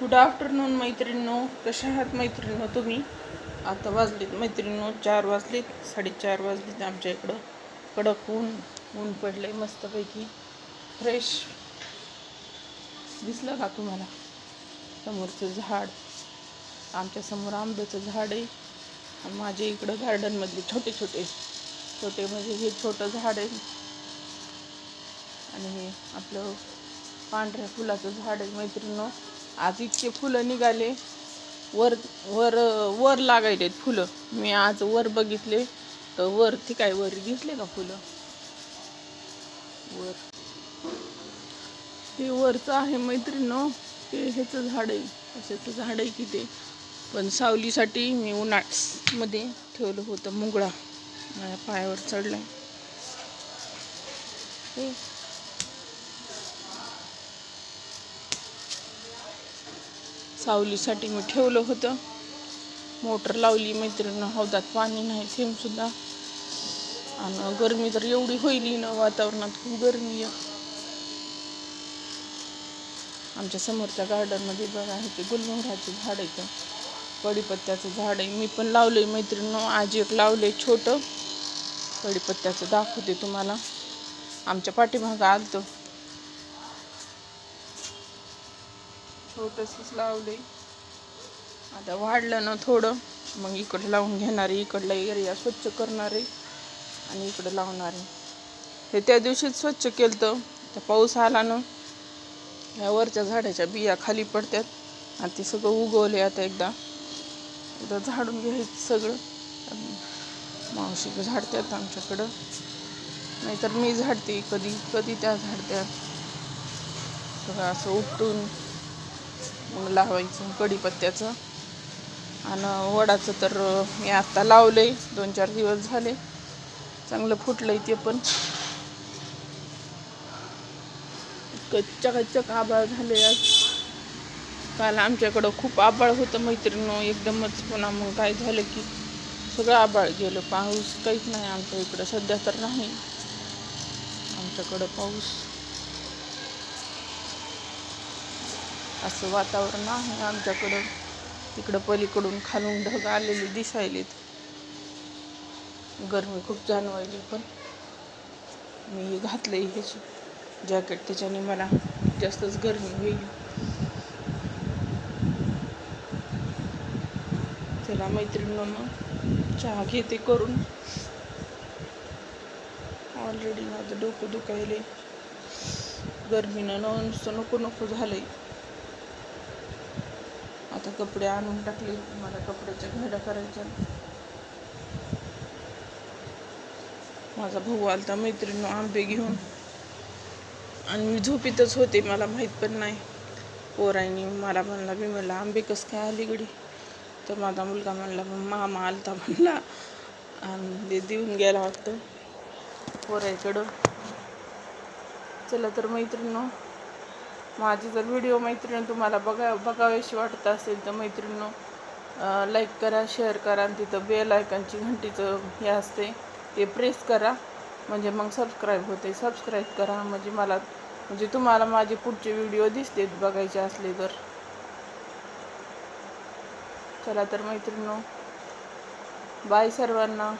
Good afternoon मैत्रिणींनो. कशा आहात मैत्रिणींनो तुम्ही? आता वाजलेत मैत्रिणींनो चार वाजलेत साडेचार वाजलेत आमच्या इकडं. कडक ऊन ऊन पडलंय मस्तपैकी. फ्रेश दिसलं का तुम्हाला? समोरचं झाड. आमच्यासमोर आंब्याचं झाड आहे. आणि माझ्या इकडं गार्डनमधले छोटे छोटे. छोटे म्हणजे हे छोटं झाड आहे. आणि हे आपलं पांढऱ्या फुलाचं झाड आहे मैत्रिणींनो. आज इतके फुलं निघाले. वर वर वर लागायलेत फुलं. मी आज वर बघितले. तर वर ठीक आहे वर दिसले का फुलं? वर. ते वरचं आहे मैत्रीण. ते ह्याचं झाड आहे. कशाचं झाड आहे की ते. पण सावलीसाठी मी उन्हाळ्यामध्ये ठेवलं होतं मुगळा. माझ्या पायावर चढलाय. सावलीसाठी मी ठेवलं होतं. मोटर लावली मैत्रिणीनं. हो, हौदात पाणी नाही थेंबसुद्धा आणि गरमी तर एवढी होईल ना वातावरणात खूप गरमी आहे. आमच्या समोरच्या गार्डनमध्ये बघा आहे ते गुलमोहराचं झाड आहे का कडीपत्त्याचं झाड आहे. मी पण लावलंय मैत्रिणीनं. आज एक लावलंय छोटं. कडीपत्त्याचं दाखवते तुम्हाला. आमच्या पाठीमागं आलतं. थोडंशीच लावले आता वाढलं ना थोडं. मग इकडं लावून घेणार आहे इकडला एरिया स्वच्छ करणार आहे आणि इकडं लावणार आहे. हे त्या दिवशीच स्वच्छ केलं तर त्या पाऊस आला ना ह्या वरच्या झाडाच्या बिया खाली पडतात आणि ते सगळं उगवले आता एकदा. एकदा झाडून घ्यायचं सगळं. मावशी झाडतात आमच्याकडं. नाहीतर मी झाडते कधी कधी त्या झाडत्यात सगळं असं उपटून मग लावायचं कढीपत्त्याचं. आणि वडाचं तर मी आत्ता लावलं आहे दोन चार दिवस झाले. चांगलं फुटलं आहे ते पण. चकाचक आबाळ झाले आज. काल आमच्याकडं खूप आबाळ होतं मैत्रिणी एकदमच. पुन्हा मग काय झालं की सगळं आबाळ गेलं. पाऊस काहीच नाही आमच्या इकडं. सध्या तर नाही. आमच्याकडं पाऊस. असं वातावरण आहे. आमच्याकडं इकडं पलीकडून खालून ढग आलेले दिसायलेत. गरमी खूप जाणवायली पण मी घातलंय हे जॅकेट. त्याच्याने मला जास्तच गरमी होईल. चला मग चहा घेते करून. ऑलरेडी माझं डोकं दुखायले गरमीनं न नुसतं नको नको झालंय. आता कपडे आणून टाकले. मला कपड्याच्या घड्या करायच्या. माझा भाऊ आलता मैत्रिणी आंबे घेऊन. आणि मी झोपीतच होते मला माहीत पण नाही. पोरांनी मला म्हणला मी म्हणलं आंबे कसं काय अलीकडे तर माझा मुलगा म्हणला मग मामा आलता म्हणला. आणि ते देऊन गेला वाटतं पोराईकडं. चला तर मैत्रिणी माझी जर व्हिडिओ मैत्रिणी तुम्हाला बघा बघावेशी वाटत असेल तर मैत्रिणीनं लाईक करा शेअर करा आणि तिथं बेल आयकनची घंटीचं हे असते. ते प्रेस करा. म्हणजे मग सबस्क्राईब होते. सबस्क्राईब करा. म्हणजे मला म्हणजे तुम्हाला माझे पुढचे व्हिडिओ दिसतेत बघायचे असले तर. चला तर मैत्रिणी बाय सर्वांना.